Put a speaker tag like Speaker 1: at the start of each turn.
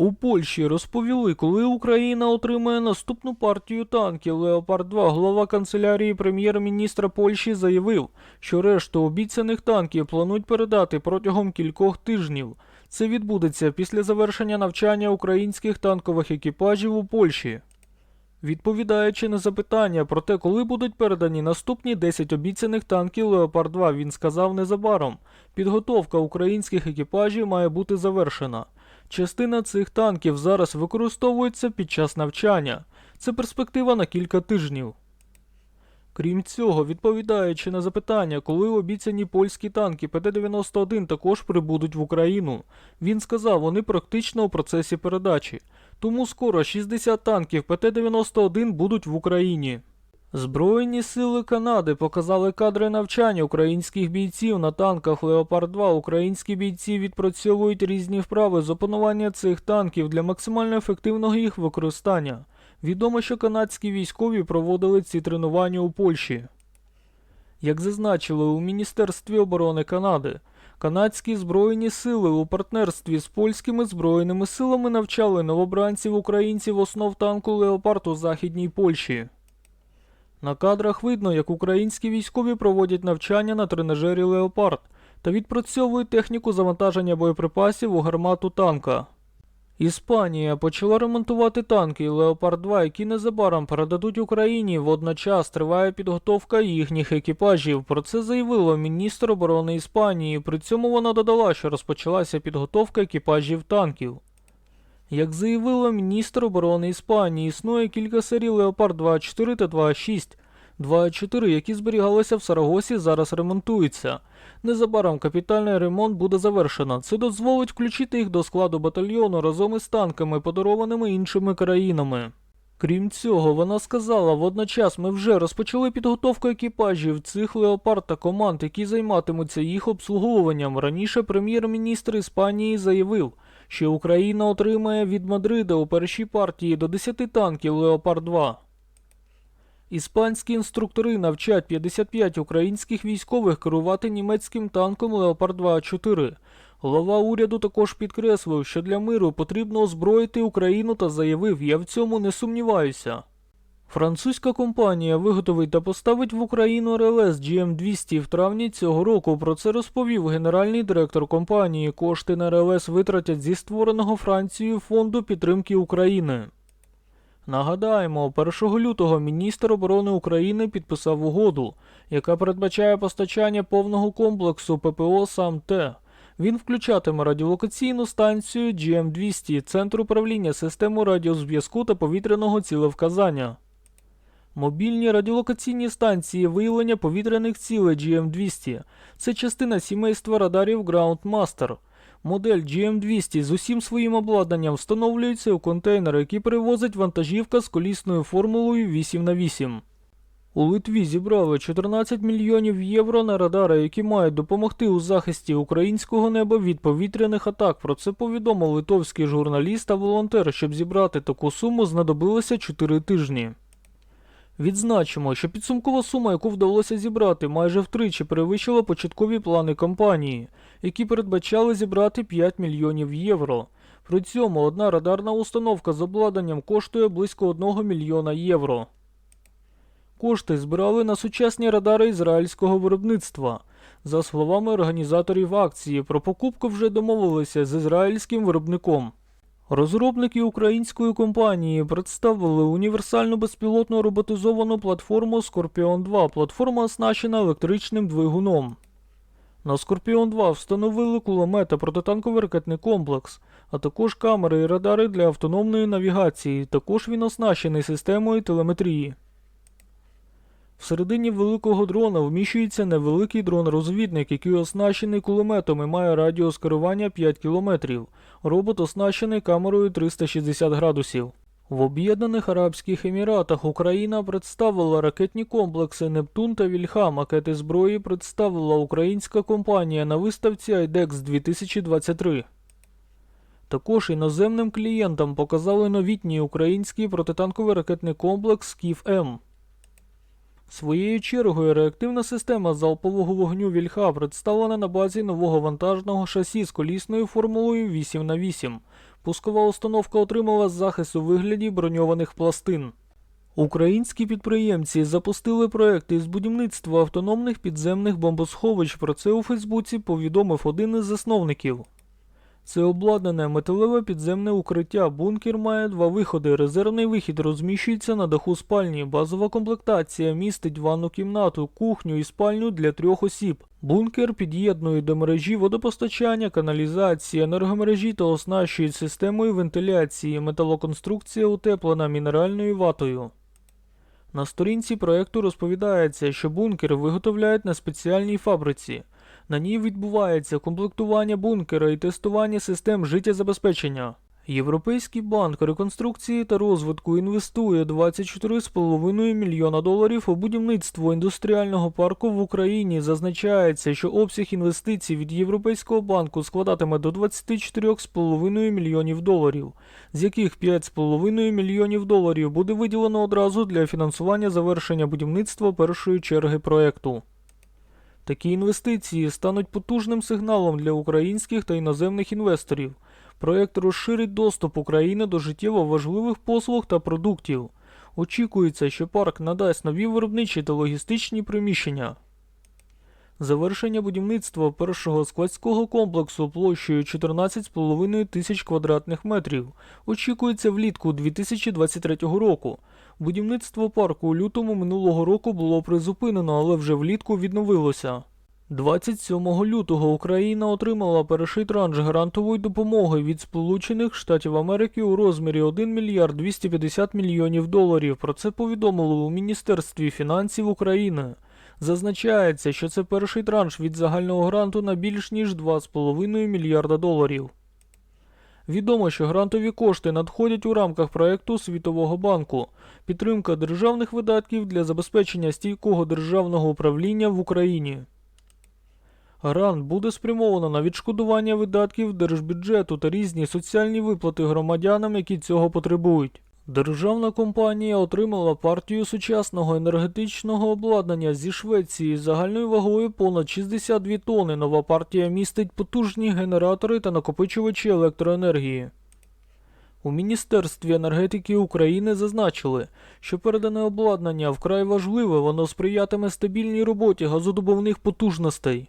Speaker 1: У Польщі розповіли, коли Україна отримає наступну партію танків Леопард 2 Голова канцелярії прем'єр-міністра Польщі заявив, що решту обіцяних танків планують передати протягом кількох тижнів. Це відбудеться після завершення навчання українських танкових екіпажів у Польщі. Відповідаючи на запитання про те, коли будуть передані наступні 10 обіцяних танків Леопард 2, він сказав незабаром: підготовка українських екіпажів має бути завершена. Частина цих танків зараз використовується під час навчання. Це перспектива на кілька тижнів. Крім цього, відповідаючи на запитання, коли обіцяні польські танки ПТ-91 також прибудуть в Україну, він сказав, вони практично у процесі передачі. Тому скоро 60 танків ПТ-91 будуть в Україні. Збройні сили Канади показали кадри навчання українських бійців на танках Леопард 2. Українські бійці відпрацьовують різні вправи з опанування цих танків для максимально ефективного їх використання. Відомо, що канадські військові проводили ці тренування у Польщі. Як зазначили у Міністерстві оборони Канади, канадські збройні сили у партнерстві з польськими збройними силами навчали новобранців українців основ танку Леопард у Західній Польщі. На кадрах видно, як українські військові проводять навчання на тренажері Леопард та відпрацьовують техніку завантаження боєприпасів у гармату танка. Іспанія почала ремонтувати танки Леопард 2, які незабаром передадуть Україні. Водночас триває підготовка їхніх екіпажів. Про це заявила міністр оборони Іспанії. При цьому вона додала, що розпочалася підготовка екіпажів танків. Як заявила міністр оборони Іспанії, існує кілька серій Леопард 2.4 та 2.6. 2.4, які зберігалися в Сарагосі, зараз ремонтуються. Незабаром капітальний ремонт буде завершено. Це дозволить включити їх до складу батальйону разом із танками, подарованими іншими країнами. Крім цього, вона сказала, водночас ми вже розпочали підготовку екіпажів цих леопард та команд, які займатимуться їх обслуговуванням. Раніше прем'єр-міністр Іспанії заявив, що Україна отримає від Мадрида у першій партії до 10 танків Леопард 2. Іспанські інструктори навчать 55 українських військових керувати німецьким танком Леопард 2 4 Голова уряду також підкреслив, що для миру потрібно озброїти Україну та заявив, я в цьому не сумніваюся. Французька компанія виготовить та поставить в Україну РЛС GM200 в травні цього року. Про це розповів генеральний директор компанії. Кошти на РЛС витратять зі створеного Францією фонду підтримки України. Нагадаємо, 1 лютого міністр оборони України підписав угоду, яка передбачає постачання повного комплексу ППО САМ-Т. Він включатиме радіолокаційну станцію GM200, центр управління системою радіозв'язку та повітряного цілевказання. Мобільні радіолокаційні станції виявлення повітряних цілей GM200 це частина сімейства радарів Groundmaster. Модель GM200 з усім своїм обладнанням встановлюється у контейнер, який перевозить вантажівка з колісною формулою 8х8. У Литві зібрали 14 мільйонів євро на радари, які мають допомогти у захисті українського неба від повітряних атак. Про це повідомив литовський журналіст та волонтер. Щоб зібрати таку суму, знадобилося 4 тижні. Відзначимо, що підсумкова сума, яку вдалося зібрати, майже втричі перевищила початкові плани компанії, які передбачали зібрати 5 мільйонів євро. При цьому одна радарна установка з обладнанням коштує близько 1 мільйона євро. Кошти збирали на сучасні радари ізраїльського виробництва. За словами організаторів акції, про покупку вже домовилися з ізраїльським виробником. Розробники української компанії представили універсальну безпілотну роботизовану платформу Scorpion 2. Платформа оснащена електричним двигуном. На Scorpion 2 встановили кулемет та протитанковий ракетний комплекс, а також камери і радари для автономної навігації. Також він оснащений системою телеметрії. Всередині великого дрона вміщується невеликий дрон-розвідник, який оснащений кулеметом і має радіус керування 5 км. Робот оснащений камерою 360 градусів. В Об'єднаних Арабських Еміратах Україна представила ракетні комплекси Нептун та Вільха. Макети зброї представила українська компанія на виставці IDEX 2023. Також іноземним клієнтам показали новітній український протитанковий ракетний комплекс Скіф-М. Своєю чергою реактивна система залпового вогню Вільха представлена на базі нового вантажного шасі з колісною формулою 8х8. Пускова установка отримала захист у вигляді броньованих пластин. Українські підприємці запустили проекти із будівництва автономних підземних бомбосховищ. Про це у Фейсбуці повідомив один із засновників. Це обладнане металеве підземне укриття. Бункер має два виходи. Резервний вихід розміщується на даху спальні. Базова комплектація містить ванну кімнату, кухню і спальню для трьох осіб. Бункер під'єднує до мережі водопостачання, каналізації, енергомережі та оснащують системою вентиляції. Металоконструкція утеплена мінеральною ватою. На сторінці проекту розповідається, що бункер виготовляють на спеціальній фабриці. На ній відбувається комплектування бункера і тестування систем життєзабезпечення. Європейський банк реконструкції та розвитку інвестує 24,5 мільйона доларів у будівництво індустріального парку в Україні. Зазначається, що обсяг інвестицій від Європейського банку складатиме до 24,5 мільйонів доларів, з яких 5,5 мільйонів доларів буде виділено одразу для фінансування завершення будівництва першої черги проекту. Такі інвестиції стануть потужним сигналом для українських та іноземних інвесторів. Проект розширить доступ України до життєво важливих послуг та продуктів. Очікується, що парк надасть нові виробничі та логістичні приміщення. Завершення будівництва першого складського комплексу площею 14,5 тисяч квадратних метрів очікується влітку 2023 року. Будівництво парку у лютому минулого року було призупинено, але вже влітку відновилося. 27 лютого Україна отримала перший транш грантової допомоги від Сполучених Штатів Америки у розмірі 1 мільярд 250 мільйонів доларів. Про це повідомили у Міністерстві фінансів України. Зазначається, що це перший транш від загального гранту на більш ніж 2,5 мільярда доларів. Відомо, що грантові кошти надходять у рамках проекту Світового банку, підтримка державних видатків для забезпечення стійкого державного управління в Україні. Грант буде спрямовано на відшкодування видатків держбюджету та різні соціальні виплати громадянам, які цього потребують. Державна компанія отримала партію сучасного енергетичного обладнання зі Швеції загальною вагою понад 62 тони. Нова партія містить потужні генератори та накопичувачі електроенергії. У Міністерстві енергетики України зазначили, що передане обладнання вкрай важливе, воно сприятиме стабільній роботі газодобувних потужностей.